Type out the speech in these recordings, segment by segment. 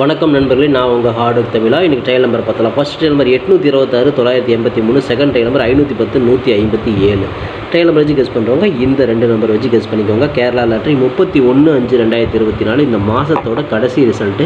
வணக்கம் நண்பர்களே நான் உங்கள் ஹார்டு ஒர்க் தமிழா. இன்றைக்கி டைல் நம்பர் பார்த்தலாம் ஃபஸ்ட் ட்ரையல் நம்பர் எட்நூற்றி இருபத்தாறு தொள்ளாயிரத்தி எண்பத்தி மூணு. செகண்ட் ட்ரையல் நம்பர் ஐநூற்றி பத்து நூற்றி ஐம்பத்தி ஏழு. ட்ரையல் நம்பர் வச்சு கெஸ் பண்ணுறவங்க இந்த ரெண்டு நம்பர் வச்சு கெஸ் பண்ணிக்கோங்க. கேரளா லாட்ரி முப்பத்தி ஒன்று அஞ்சு ரெண்டாயிரத்தி இருபத்தி நாலு இந்த மாதத்தோட கடைசி ரிசல்ட்டு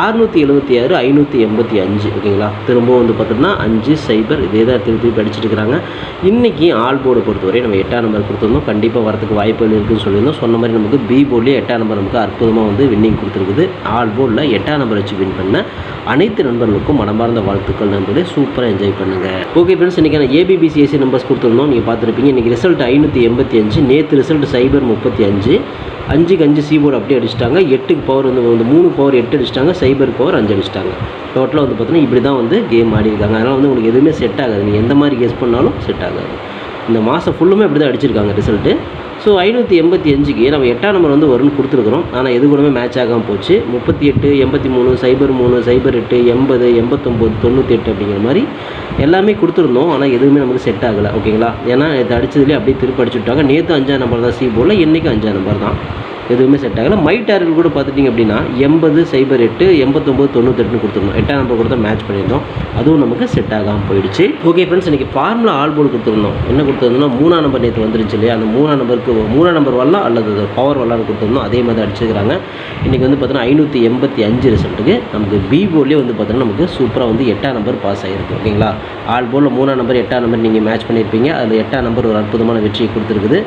அறுநூற்றி எழுபத்தி ஆறு ஐநூற்றி எண்பத்தி அஞ்சு. ஓகேங்களா? திரும்பவும் வந்து பார்த்தோம்னா அஞ்சு சைபர் இதே தான் திருப்பி திருப்பி இருக்கிறாங்க இன்றைக்கி ஆல் போர்டு பொறுத்தவரை நம்ம எட்டாம் நம்பர் கொடுத்துருந்தோம். கண்டிப்பாக வரதுக்கு வாய்ப்புகள் இருக்குன்னு சொல்லியிருந்தோம். சொன்ன மாதிரி நமக்கு பி போர்ட்லேயே எட்டாம் நம்பர் நமக்கு அற்புதமாக வந்து வின்னிங் கொடுத்துருக்குது. ஆல் போர்டில் எட்டாம் நம்பர் வச்சு வின் பண்ண அனைத்து நண்பர்களுக்கும் மனமார்ந்த வாழ்த்துக்கள் நண்பர்களே. சூப்பராக என்ஜாய் பண்ணுங்கள் ஓகே ஃப்ரெண்ட்ஸ் இன்றைக்கான ஏபிபிசிஎஸ்சி நம்பர்ஸ் கொடுத்துருந்தோம். நீங்கள் பார்த்துருப்பீங்க. இன்றைக்கி ரிசல்ட் ஐநூற்றி எண்பத்தி அஞ்சு நேற்று ரிசல்ட் சைபர் முப்பத்தி அஞ்சு அஞ்சுக்கு அஞ்சு சிபோர் அப்படியே அடிச்சிட்டாங்க. எட்டுக்கு பவர் வந்து வந்து மூணு பவர் எட்டு அடிச்சிட்டாங்க சைபர் பவர் அஞ்சு அடிச்சிட்டாங்க. டோட்டலாக வந்து பார்த்தீங்கன்னா இப்படி தான் வந்து கேம் ஆடி இருக்காங்க அதனால் வந்து உங்களுக்கு எதுவுமே செட் ஆகாது. நீங்கள் எந்த மாதிரி கெஸ் பண்ணாலும் செட் ஆகாது. இந்த மாதம் ஃபுல்லுமே இப்படி தான் அடிச்சிருக்காங்க ரிசல்ட்டு ஸோ ஐநூற்றி எண்பத்தி அஞ்சுக்கு நம்ம எட்டாம் நம்பர் வந்து வரும்னு கொடுத்துருக்குறோம். ஆனால் எது கூடமே மேட்ச் ஆகாமல் போச்சு. முப்பத்தி எட்டு எண்பத்தி மூணு சைபர் மூணு சைபர் எட்டு எண்பது எண்பத்தொம்போது தொண்ணூற்றி எட்டு அப்படிங்கிற மாதிரி எல்லாமே கொடுத்துருந்தோம். ஆனால் எதுவுமே நமக்கு செட் ஆகலை. ஓகேங்களா ஏன்னா இது அடித்ததுலேயே அப்படியே திருப்பி அடிச்சு விட்டாங்க நேற்று அஞ்சாம் நம்பர் தான் சி போர்டில் இன்றைக்கும் அஞ்சாம் நம்பர் தான். எதுவுமே செட் ஆகலை. மை டார்கெட் கூட பார்த்துட்டிங்க அப்படின்னா எண்பது சைபர் எட்டு எண்பத்தொம்போது தொண்ணூத்தெட்டுன்னு கொடுத்துருந்தோம் எட்டாம் நம்பர் கொடுத்தா மேட்ச் பண்ணியிருந்தோம். அதுவும் நமக்கு செட் ஆகாமல் போயிடுச்சு. ஓகே ஃப்ரெண்ட்ஸ் இன்றைக்கி ஃபார்முலா ஆல் போர்டு கொடுத்துருந்தோம். என்ன கொடுத்துருந்தோம்னா மூணாம் நம்பர் நேற்று வந்துருச்சு இல்லையா? அந்த மூணாம் நம்பருக்கு மூணாம் நம்பர் வரலாம் அல்லது பவர் வரலான்னு கொடுத்துருந்தோம். அதே மாதிரி அடிச்சிருக்கிறாங்க. இன்றைக்கி வந்து பார்த்தீங்கன்னா ஐநூற்றி எண்பத்தி அஞ்சு ரிசல்ட்டுக்கு நமக்கு பி போர்ட்லேயே வந்து பார்த்தீங்கன்னா நமக்கு சூப்பராக வந்து எட்டாம் நம்பர் பாஸ் ஆகிருக்கு ஓகேங்களா? ஆல் போலில் மூணாம் நம்பர் எட்டாம் நம்பர் நீங்கள் மேட்ச் பண்ணியிருப்பீங்க. அதில் எட்டாம் நம்பர் ஒரு அற்புதமான வெற்றியை கொடுத்துருக்குது.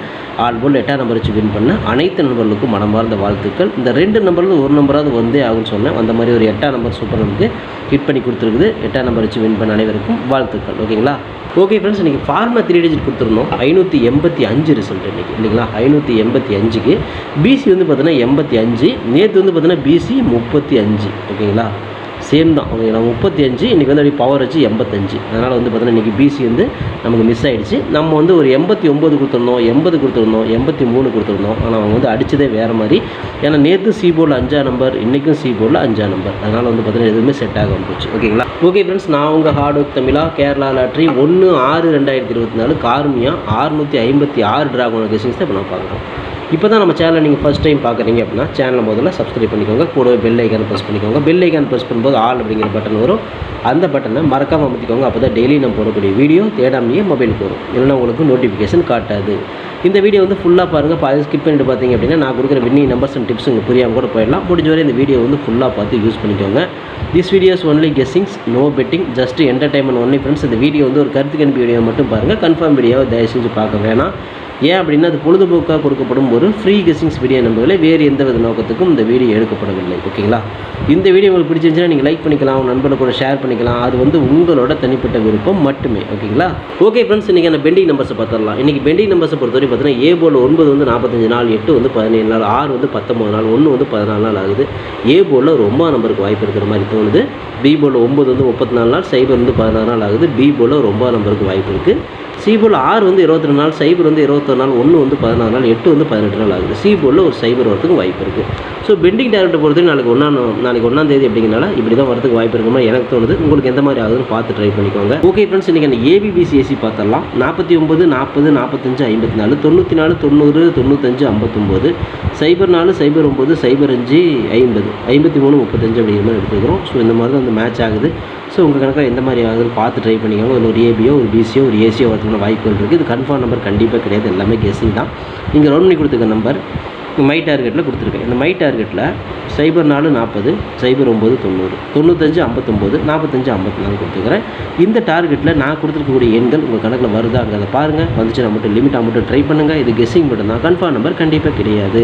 ஆல் போல் எட்டாம் நம்பர் வச்சு வின் பண்ண அனைத்து நண்பர்களுக்கும் மனமார்ந்த வாழ்த்துக்கள். இந்த ரெண்டு நம்பரில் ஒரு நம்பராவது வந்தே ஆகும்னு சொன்னேன். அந்த மாதிரி ஒரு எட்டாம் நம்பர் சூப்பர் நமக்கு ஹிட் பண்ணி கொடுத்துருக்குது. எட்டாம் நம்பர் வச்சு வின் பண்ண அனைவருக்கும் வாழ்த்துக்கள். ஓகேங்களா? ஓகே ஃப்ரெண்ட்ஸ் இன்றைக்கி ஃபார்மா த்ரீ டிஜிட் கொடுத்துருந்தோம். ஐநூற்றி எண்பத்தி அஞ்சு ரிசல்ட் இன்றைக்கி இல்லைங்களா? ஐநூற்றி எண்பத்தி அஞ்சுக்கு பிசி வந்து பார்த்தீங்கன்னா எண்பத்தி அஞ்சு நேற்று வந்து பார்த்தீங்கன்னா பிசி முப்பத்தி அஞ்சு. ஓகேங்களா? சேம் தான். ஓகேங்களா முப்பத்தி அஞ்சு இன்றைக்கி வந்து அப்படியே பவர் வச்சு எண்பத்தஞ்சு. அதனால் வந்து பார்த்தீங்கன்னா இன்றைக்கி பிசி வந்து நமக்கு மிஸ் ஆகிடுச்சு நம்ம வந்து ஒரு எண்பத்தி ஒம்பது கொடுத்துருந்தோம் எண்பது கொடுத்துருந்தோம் எண்பத்தி மூணு கொடுத்துருந்தோம். ஆனால் அவங்க வந்து அடித்ததே வேறு மாதிரி. ஏன்னா நேற்று சி போர்டில் அஞ்சாம் நம்பர் இன்றைக்கும் சி போர்டில் அஞ்சாம் நம்பர் அதனால் வந்து பார்த்தீங்கன்னா எதுவுமே செட் ஆகாமல் போச்சு. ஓகேங்களா? ஓகே ஃப்ரெண்ட்ஸ் நான் உங்கள் ஹார்ட் ஒர்க் தமிழா கேரளா லாட்ரி ஒன்று ஆறு ரெண்டாயிரத்தி இருபத்தி நாலு கார்மியா ஆறுநூற்றி ஐம்பத்தி ஆறு டிராகோன கெசிங்ஸ் தான் இப்போ நான் பார்க்குறோம். இப்போ தான் நம்ம சேனலை நீங்கள் ஃபஸ்ட் டைம் பார்க்குறீங்க அப்படின்னா சேனலை முதல்ல சப்ஸ்கிரைப் பண்ணிக்கோங்க. கூடவே பெல் ஐக்கான் ப்ரெஸ் பண்ணிக்கோங்க. பெல் ஐக்கான் ப்ரெஸ் பண்ணும்போது ஆல் அப்படிங்கிற பட்டன் வரும். அந்த பட்டனை மறக்காமல் அமைத்திக்கோங்க அப்போ தான் டெய்லி நம்ம போடக்கூடிய வீடியோ தேடாமையே மொபைலுக்கு வரும் இல்லைன்னா உங்களுக்கு நோட்டிஃபிகேஷன் காட்டாது. இந்த வீடியோ வந்து ஃபுல்லாக பாருங்கள் பாதி ஸ்கிப் பண்ணிட்டு பார்த்தீங்க அப்படின்னா நான் கொடுக்குற வின்னிங் நம்பர்ஸ் அண்ட் டிப்ஸ் உங்களுக்கு புரியாமல் கூட போயிடலாம். முடிஞ்ச வரை இந்த வீடியோ வந்து ஃபுல்லாக பார்த்து யூஸ் பண்ணிக்கோங்க. This videos only guessings no betting just entertainment only friends இந்த வீடியோ வந்து ஒரு கருத்து கணிப்பு வீடியோ மட்டும் பாருங்கள் கன்ஃபார்ம் வீடியோவை தயவு செஞ்சு பார்க்க வேணாம். ஏன் அப்படின்னா அது பொழுதுபோக்காக கொடுக்கப்படும் ஒரு ஃப்ரீ கெஸ்டிங்ஸ் வீடியோ என்பதில் வேறு எந்த வித நோக்கத்துக்கும் இந்த வீடியோ எடுக்கப்படவில்லை. ஓகேங்களா? இந்த வீடியோ உங்களுக்கு பிடிச்சிருந்துச்சுன்னா நீங்கள் லைக் பண்ணிக்கலாம் உங்கள் நண்பர்கள் கூட ஷேர் பண்ணிக்கலாம். அது வந்து உங்களோட தனிப்பட்ட விருப்பம் மட்டுமே. ஓகேங்களா? ஓகே ஃப்ரெண்ட்ஸ் இன்றைக்கி அந்த பெண்டிங் நம்பர்ஸை பார்த்துடலாம். இன்றைக்கி பெண்டிங் நம்பர்ஸை பொறுத்தவரை பார்த்தீங்கன்னா ஏ போல் ஒன்பது வந்து நாற்பத்தஞ்சு நாள் எட்டு வந்து பதினேழு நாள் ஆறு வந்து பத்தொம்பது நாள் ஒன்று வந்து பதினாலு நாள் ஆகுது. ஏ போலில் ரொம்ப நம்பருக்கு வாய்ப்பு இருக்கிற மாதிரி தோணுது. பி போலில் ஒம்பது வந்து முப்பத்தி நாலு நாள் சைபர் வந்து பதினாறு நாள் ஆகுது. பி போலில் ரொம்ப நம்பருக்கு வாய்ப்பு இருக்குது சிபோல் ஆறு வந்து இருபத்தி ரெண்டு நாள் சைபர் வந்து இருபத்தொரு நாள் ஒன்று வந்து பதினாறு நாள் எட்டு வந்து பதினெட்டு நாள் ஆகுது. சிபோலில் ஒரு சைபர் வரதுக்கு வாய்ப்பு இருக்குது ஸோ பெண்டிங் டேரக்டை பொறுத்து நாளைக்கு ஒன்றாம் நாளைக்கு ஒன்றாம் தேதி அப்படிங்கிறனால இப்படி தான் வரதுக்கு வாய்ப்பு இருக்குமா? எனக்கு தோணுது. உங்களுக்கு எந்த மாதிரி ஆகுதுன்னு பார்த்து ட்ரை பண்ணிக்கோங்க. ஓகே ஃப்ரெண்ட்ஸ் இன்றைக்கி அந்த ஏபிபிசிஎஸ்சி பார்த்துடலாம். நாற்பத்தி ஒம்பது நாற்பது நாற்பத்தஞ்சு ஐம்பத்தி நாலு தொண்ணூற்றி நாலு தொண்ணூறு தொண்ணூத்தஞ்சு ஐம்பத்தொம்போது. சைபர் நாலு சைபர் ஒம்பது சைபர் அஞ்சு ஐம்பது. ஐம்பத்தி மூணு முப்பத்தஞ்சு அப்படிங்கிற மாதிரி எடுத்துக்கிறோம். ஸோ இந்த மாதிரி தான் அந்த மேட்ச் ஆகுது. ஸோ உங்கள் கணக்காக எந்த மாதிரி ஆகுதுன்னு பார்த்து ட்ரை பண்ணிக்கோங்க. ஒரு ஏபியோ ஒரு பிசியோ ஒரு ஏசியோ வரதுக்கான வாய்ப்புகள் இருக்குது இது கன்ஃபார்ம் நம்பர் கண்டிப்பாக கிடையாது. எல்லாமே கெஸிங் தான். நீங்கள் ரவுண்ட் பண்ணி கொடுத்துருக்க நம்பர் மை டார்கெட்டில் கொடுத்துருக்கேன். இந்த மை டார்கெட்டில் சைபர் நாலு நாற்பது சைபர் ஒம்பது தொண்ணூறு. தொண்ணூத்தஞ்சு ஐம்பத்தொம்போது நாற்பத்தஞ்சு ஐம்பத்தி நாலு கொடுத்துருக்குறேன். இந்த டார்கெட்டில் நான் கொடுத்துருக்கக்கூடிய எண்கள் உங்கள் கணக்கில் வருதாங்கிறத பாருங்கள் வந்துச்சுன்னா மட்டும் லிமிட்டாக மட்டும் ட்ரை பண்ணுங்கள் இது கெஸ்ஸிங் மட்டும் தான் கன்ஃபார்ம் நம்பர் கண்டிப்பாக கிடையாது.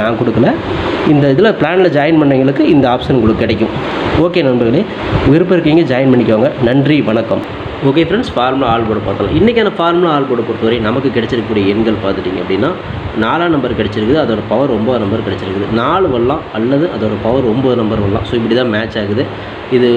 நான் கொடுக்கல. இந்த இதில் பிளானில் ஜாயின் பண்ணவங்களுக்கு இந்த ஆப்ஷன் உங்களுக்கு கிடைக்கும். ஓகே நண்பர்களே விருப்பம் இருக்கீங்க ஜாயின் பண்ணிக்கோங்க. நன்றி வணக்கம். Okay friends formula all board பார்த்தலாம் இன்றைக்கான ஃபார்முலா ஆல் போர்டு பொறுத்தவரை நமக்கு கிடைச்சிருக்கக்கூடிய எண்கள் பார்த்துட்டிங்க அப்படின்னா நாலாம் நம்பர் கிடச்சிருக்குது அதோட பவர் ஒம்பது நம்பர் கிடச்சிருக்குது. நாலு வரலாம் அல்லது அதோட பவர் ஒம்பது நம்பர் வரலாம். ஸோ இப்படி தான் மேட்ச் ஆகுது. இது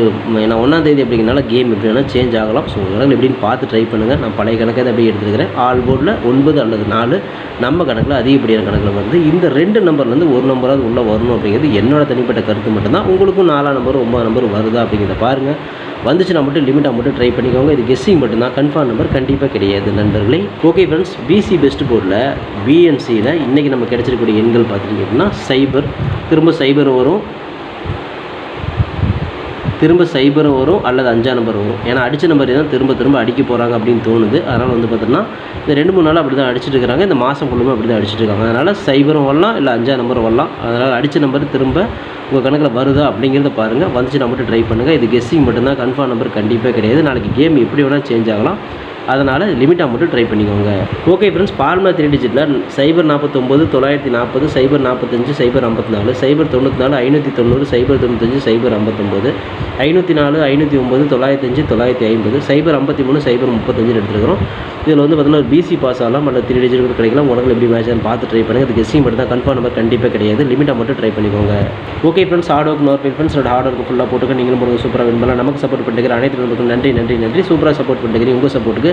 ஏன்னா ஒன்றாந்தேதி ஒன்றாம் தேதி அப்படிங்கிறனால கேம் எப்படி வேணால் சேஞ்ச் ஆகலாம். ஸோ கணக்கில் எப்படின்னு பார்த்து ட்ரை பண்ணுங்கள் நான் பழைய கணக்கை தான் அப்படியே எடுத்துருக்கிறேன். ஆல் போர்டில் ஒன்பது அல்லது நாலு நம்ம கணக்கில் அதிகப்படியான கணக்கில் வந்து இந்த ரெண்டு நம்பர்லேருந்து ஒரு நம்பராவது உள்ளே வரணும் அப்படிங்கிறது என்னோட தனிப்பட்ட கருத்து மட்டும்தான். உங்களுக்கும் நாலாம் நம்பர் ஒம்பது நம்பர் வருதா அப்படிங்கிறத பாருங்கள் வந்துச்சுன்னா மட்டும் லிமிட்டாக மட்டும் ட்ரை பண்ணிக்கோங்க. இது கெஸ்ஸிங் மட்டும்தான். கன்ஃபார்ம் நம்பர் கண்டிப்பாக கிடையாது நண்பர்களே. ஓகே ஃப்ரெண்ட்ஸ் பிசி பெஸ்ட் போர்டில் பிஎன்சியில் இன்றைக்கி நம்ம கிடச்சிருக்கக்கூடிய எண்கள் பார்த்துட்டிங்க அப்படின்னா சைபர் திரும்ப சைபர் வரும். திரும்ப சைபரும் வரும் அல்லது அஞ்சா நம்பர் வரும். ஏன்னா அடித்த நம்பர் தான் திரும்ப திரும்ப அடிக்க போகிறாங்க அப்படின்னு தோணுது. அதனால் வந்து பார்த்தோன்னா இந்த ரெண்டு மூணு நாள் அப்படி தான் அடிச்சுட்டு இருக்காங்க. இந்த மாதம் ஃபுல்லுமே அப்படி தான் அடிச்சிட்டு இருக்காங்க. அதனால் சைபரும் வரலாம் இல்லை அஞ்சா நம்பரும் வரலாம். அதனால் அடித்த நம்பர் திரும்ப உங்கள் கணக்கில் வருதா அப்படிங்கிறத பாருங்கள் வந்துச்சுன்னா மட்டும் ட்ரை பண்ணுங்கள் இது கெஸ்ஸிங் மட்டும்தான். கன்ஃபார்ம் நம்பர் கண்டிப்பாக கிடையாது. நாளைக்கு கேம் எப்படி வேணால் சேஞ்ச் ஆகலாம். அதனால் லிமிட்டாக மட்டும் ட்ரை பண்ணிக்கோங்க. ஓகே ஃப்ரெண்ட்ஸ் ஃபார்முலா த்ரீ டிஜிட்டில் சைபர் நாற்பத்தொம்போது தொள்ளாயிரத்தி நாற்பது சைபர் நாற்பத்தஞ்சு சைபர் ஐம்பத்தி நாலு சைபர் தொண்ணூற்றி நாலு ஐநூற்றி தொண்ணூறு சைபர் தொண்ணூத்தஞ்சு சைபர் ஐம்பத்தொம்போது ஐநூற்றி நாலு ஐநூற்றி ஒம்பது தொள்ளாயிரத்தஞ்சு தொள்ளாயிரத்தி ஐம்பது சைபர் ஐம்பத்தி மூணு சைபர் முப்பத்தஞ்சு எடுத்துருக்கிறோம். இதில் வந்து பார்த்தீங்கன்னா ஒரு பிசி பாஸ் ஆகலாம் அல்லது த்ரீ டிஜிட் கூட கிடைக்கலாம். உடனே எப்படி மேட்ச் பார்த்து ட்ரை பண்ணுங்கள் அது கெஸ்ஸிங் மட்டும் தான் கன்ஃபார்ம் நம்பர் கண்டிப்பாக கிடையாது லிமிட்டாக மட்டும் ட்ரை பண்ணிக்கோங்க. ஓகே ஃப்ரெண்ட்ஸ் ஹார்ட் ஒர்க் நோர் ஃப்ரெண்ட்ஸ் ஹார்ட் ஒர்க் ஃபுல்லாக போட்டுக்க. நீங்களும் போடுங்க சூப்பராக வின் பண்ணலாம். நமக்கு சப்போர்ட் பண்ணுறீங்க அனைத்து நண்பர்களுக்கும் நன்றி நன்றி நன்றி. சூப்பராக சப்போர்ட் பண்ணிக்கிறீங்க உங்கள் சப்போர்ட்டுக்கு